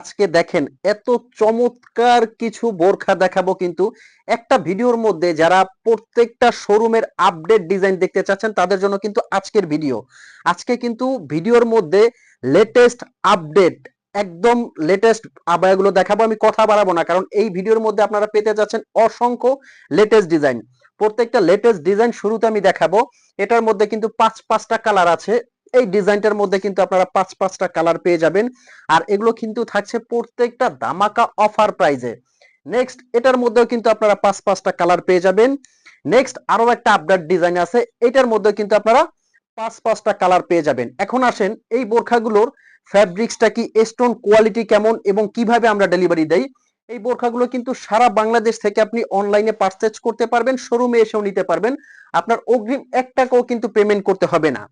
আজকে দেখেন এত চমৎকার কিছু বোরখা দেখাবো কিন্তু একটা ভিডিওর মধ্যে যারা প্রত্যেকটা শোরুমের আপডেট ডিজাইন দেখতে চাচ্ছেন তাদের জন্য কিন্তু আজকের ভিডিও। আজকে কিন্তু ভিডিওর মধ্যে লেটেস্ট আপডেট একদম লেটেস্ট আবায়াগুলো দেখাবো, আমি কথা বাড়াবো না, কারণ এই ভিডিওর মধ্যে আপনারা পেতে যাচ্ছেন অসংখ্য লেটেস্ট ডিজাইন প্রত্যেকটা লেটেস্ট ডিজাইন শুরুতে আমি দেখাবো, এটার মধ্যে কিন্তু পাঁচ, পাঁচটা কালার আছে। এই ডিজাইনটার মধ্যে কিন্তু আপনারা পাঁচ, পাঁচটা কালার পেয়ে যাবেন। আর এগুলো কিন্তু থাকছে প্রত্যেকটা দামাকা অফার প্রাইজে নেক্সট এটার মধ্যেও কিন্তু আপনারা পাঁচ, পাঁচটা কালার পেয়ে যাবেন। নেক্সট আরও একটা আপডেট ডিজাইন আছে। এটার মধ্যে কিন্তু আপনারা পাঁচ, পাঁচটা কালার পেয়ে যাবেন। এখন আসেন, এই বোরখাগুলোর ফ্যাব্রিক্সটা কি স্টোন কোয়ালিটি কেমন এবং কীভাবে আমরা ডেলিভারি দেই? এই বোরখাগুলো কিন্তু সারা বাংলাদেশ থেকে আপনি অনলাইনে পারচেজ করতে পারবেন শোরুমে এসেও নিতে পারবেন। আপনার অগ্রিম এক টাকাও কিন্তু পেমেন্ট করতে হবে না।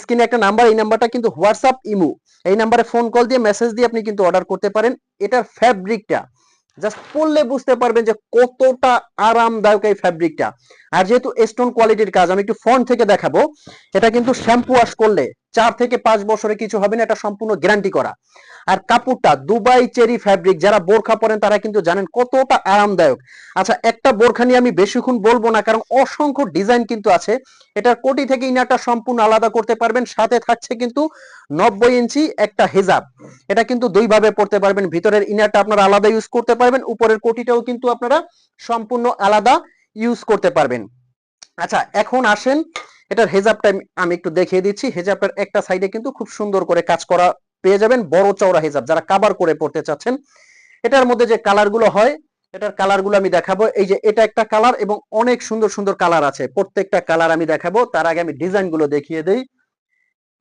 স্ক্রিনে একটা নাম্বার এই নাম্বারটা কিন্তু হোয়াটসঅ্যাপ ইমু এই নাম্বারে ফোন কল দিয়ে মেসেজ দিয়ে আপনি কিন্তু অর্ডার করতে পারেন। এটার ফ্যাব্রিকটা জাস্ট পড়লে বুঝতে পারবেন যে কতটা আরামদায়ক এই ফ্যাব্রিকটা আর যেহেতু স্টোন কোয়ালিটির কাজ, আমি একটু ফ্রন্ট থেকে দেখাবো। এটা কিন্তু শ্যাম্পু ওয়াশ করলে চার থেকে পাঁচ বছরে কিছু হবে না, এটা সম্পূর্ণ গ্যারান্টি করা। আর কাপড়টা, দুবাই চেরি ফ্যাব্রিক যারা বোরখা পরেন তারা কিন্তু জানেন কতটা আরামদায়ক। আচ্ছা একটা বোরখা নিয়ে আমি বেশিক্ষণ বলব না, কারণ অসংখ্য ডিজাইন কিন্তু আছে। এটার কোটি থেকে ইনারটা সম্পূর্ণ আলাদা করতে পারবেন, সাথে থাকছে কিন্তু নব্বই ইঞ্চি একটা হেজাব। এটা কিন্তু দুই ভাবে পড়তে পারবেন, ভিতরের ইনারটা আপনারা আলাদা ইউজ করতে পারবেন, উপরের কোটিটাও কিন্তু আপনারা সম্পূর্ণ আলাদা ইউজ করতে পারবেন। আচ্ছা এখন আসেন এটার হেজাবটা আমি একটু দেখিয়ে দিচ্ছি। হেজাবটার একটা সাইডে কিন্তু খুব সুন্দর করে কাজ করা পেয়ে যাবেন বড় চওড়া হেজাব। যারা কাবার করে পড়তে চাচ্ছেন, এটার মধ্যে যে কালারগুলো হয়, এটার কালারগুলো আমি দেখাবো। এই যে এটা একটা কালার এবং অনেক সুন্দর সুন্দর কালার আছে। প্রত্যেকটা কালার আমি দেখাবো। তার আগে আমি ডিজাইনগুলো দেখিয়ে দেই।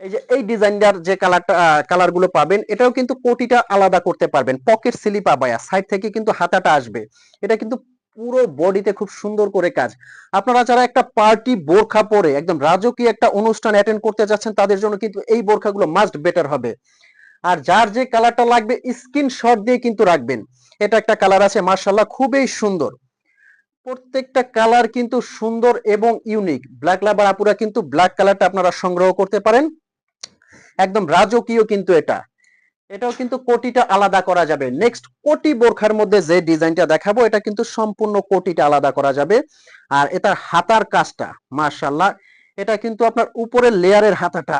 এই যে এই ডিজাইনটার যে কালারটা কালারগুলো পাবেন, এটাও কিন্তু কোটিটা আলাদা করতে পারবেন। পকেট স্লিপ আবায়া সাইড থেকে কিন্তু হাতাটা আসবে। এটা কিন্তু পুরো বডিতে খুব সুন্দর করে কাজ। আপনারা যারা একটা পার্টি বোরখা পরে একদম রাজকীয় একটা অনুষ্ঠান অ্যাটেন্ড করতে যাচ্ছেন, তাদের জন্য কিন্তু এই বোরখাগুলো মাস্ট বেটার হবে। আর যার যে কালারটা লাগবে স্ক্রিন শট দিয়ে কিন্তু রাখবেন। এটা একটা কালার আছে মার্শাল্লাহ খুবই সুন্দর। প্রত্যেকটা কালার কিন্তু সুন্দর এবং ইউনিক ব্ল্যাক লাভার আপুরা কিন্তু ব্ল্যাক কালারটা আপনারা সংগ্রহ করতে পারেন। একদম রাজকীয় কিন্তু এটা। এটাও কিন্তু কোটিটা আলাদা করা যাবে। নেক্সট কোটি বোরখার মধ্যে যে ডিজাইনটা দেখাবো, এটা কিন্তু সম্পূর্ণ কোটিটা আলাদা করা যাবে। আর এটার হাতার কাজটা মার্শাল্লাহ এটা কিন্তু আপনার উপরের লেয়ারের হাতাটা,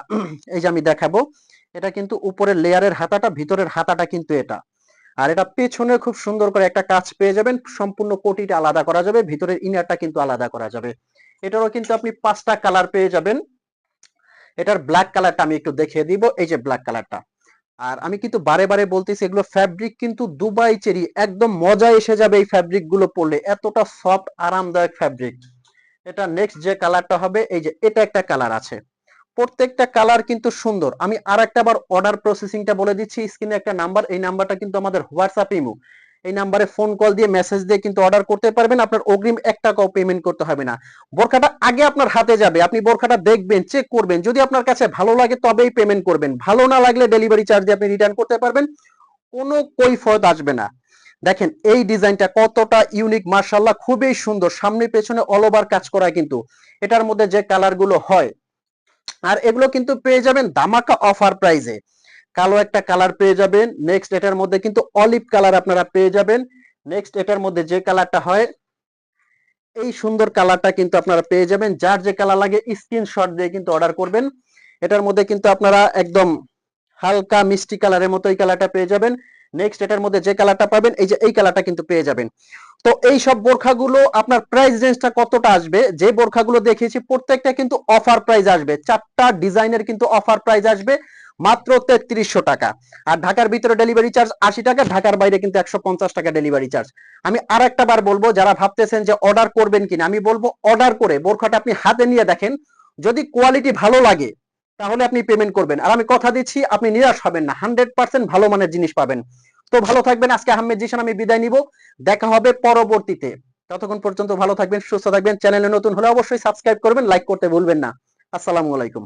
এই যে আমি দেখাবো, এটা কিন্তু উপরের লেয়ারের হাতাটা, ভিতরের হাতাটা কিন্তু এটা। আর এটা পেছনে খুব সুন্দর করে একটা কাজ পেয়ে যাবেন, সম্পূর্ণ কোটিটা আলাদা করা যাবে, ভিতরের ইনারটা কিন্তু আলাদা করা যাবে। এটারও কিন্তু আপনি পাঁচটা কালার পেয়ে যাবেন। এটার ব্ল্যাক কালারটা আমি একটু দেখিয়ে দিব, এই যে ব্ল্যাক কালারটা আর আমি কিন্তু বারে বারে বলতেছি, এগুলো ফ্যাব্রিক কিন্তু দুবাই চেরি একদম মজা এসে যাবে এই ফ্যাব্রিকগুলো পড়লে এতটা সফট আরামদায়ক ফ্যাব্রিক এটা নেক্সট যে কালারটা হবে, এই যে এটা একটা কালার আছে। প্রত্যেকটা কালার কিন্তু সুন্দর। আমি আর একটা বার অর্ডার প্রসেসিংটা বলে দিচ্ছি স্ক্রিনে একটা নাম্বার এই নাম্বারটা কিন্তু আমাদের হোয়াটসঅ্যাপ ইমো। এই নাম্বারে ফোন কল দিয়ে মেসেজ দিয়ে কিন্তু অর্ডার করতে পারবেন। আপনার অগ্রিম এক টাকাও পেমেন্ট করতে হবে না। বোরখাটা আগে আপনার হাতে যাবে। আপনি বোরখাটা দেখবেন চেক করবেন। যদি আপনার কাছে ভালো লাগে তবেই পেমেন্ট করবেন। ভালো না লাগলে ডেলিভারি চার্জ আপনি রিটার্ন করতে পারবেন। কোনো কৈফত আসবে না। দেখেন, এই ডিজাইনটা কতটা ইউনিক মার্শাল্লাহ খুবই সুন্দর। সামনে পেছনে অল ওভার কাজ করা কিন্তু। এটার মধ্যে যে কালারগুলো হয়, আর এগুলো কিন্তু পেয়ে যাবেন দামাকা অফার প্রাইজে কালো একটা কালার পেয়ে যাবেন। নেক্সট এটার মধ্যে কিন্তু অলিভ কালার আপনারা পেয়ে যাবেন। নেক্সট এটার মধ্যে যে কালারটা হয়, এই সুন্দর কালারটা কিন্তু আপনারা পেয়ে যাবেন। যার যে কালার লাগে স্ক্রিনশট দিয়ে কিন্তু অর্ডার করবেন। এটার মধ্যে কিন্তু আপনারা একদম হালকা মিষ্টি কালারের মতো এই কালারটা পেয়ে যাবেন। নেক্সট এটার মধ্যে যে কালারটা পাবেন, এই যে এই কালারটা কিন্তু পেয়ে যাবেন। তো এই সব বোরখাগুলো আপনার প্রাইস রেঞ্জটা কতটা আসবে? যে বোরখাগুলো দেখিয়েছি, প্রত্যেকটা কিন্তু অফার প্রাইস আসবে। চারটা ডিজাইনের কিন্তু অফার প্রাইস আসবে। মাত্র তেত্রিশশো টাকা। আর ঢাকার ভিতরে ডেলিভারি চার্জ আশি টাকা, ঢাকার বাইরে কিন্তু একশো পঞ্চাশ টাকা ডেলিভারি চার্জ আমি আর একটা বার বলব, যারা ভাবতেছেন যে অর্ডার করবেন কিনা, আমি বলব অর্ডার করে বোরখাটা আপনি হাতে নিয়ে দেখেন। যদি কোয়ালিটি ভালো লাগে, তাহলে আপনি পেমেন্ট করবেন। আর আমি কথা দিচ্ছি, আপনি নিরাশ হবেন না। হান্ড্রেড পার্সেন্ট ভালো মানের জিনিস পাবেন। তো ভালো থাকবেন। আজকে আহমেদ জিশান, আমি বিদায় নিব। দেখা হবে পরবর্তীতে। ততক্ষণ পর্যন্ত ভালো থাকবেন, সুস্থ থাকবেন। চ্যানেলে নতুন হলে অবশ্যই সাবস্ক্রাইব করবেন লাইক করতে ভুলবেন না। আসসালামু আলাইকুম।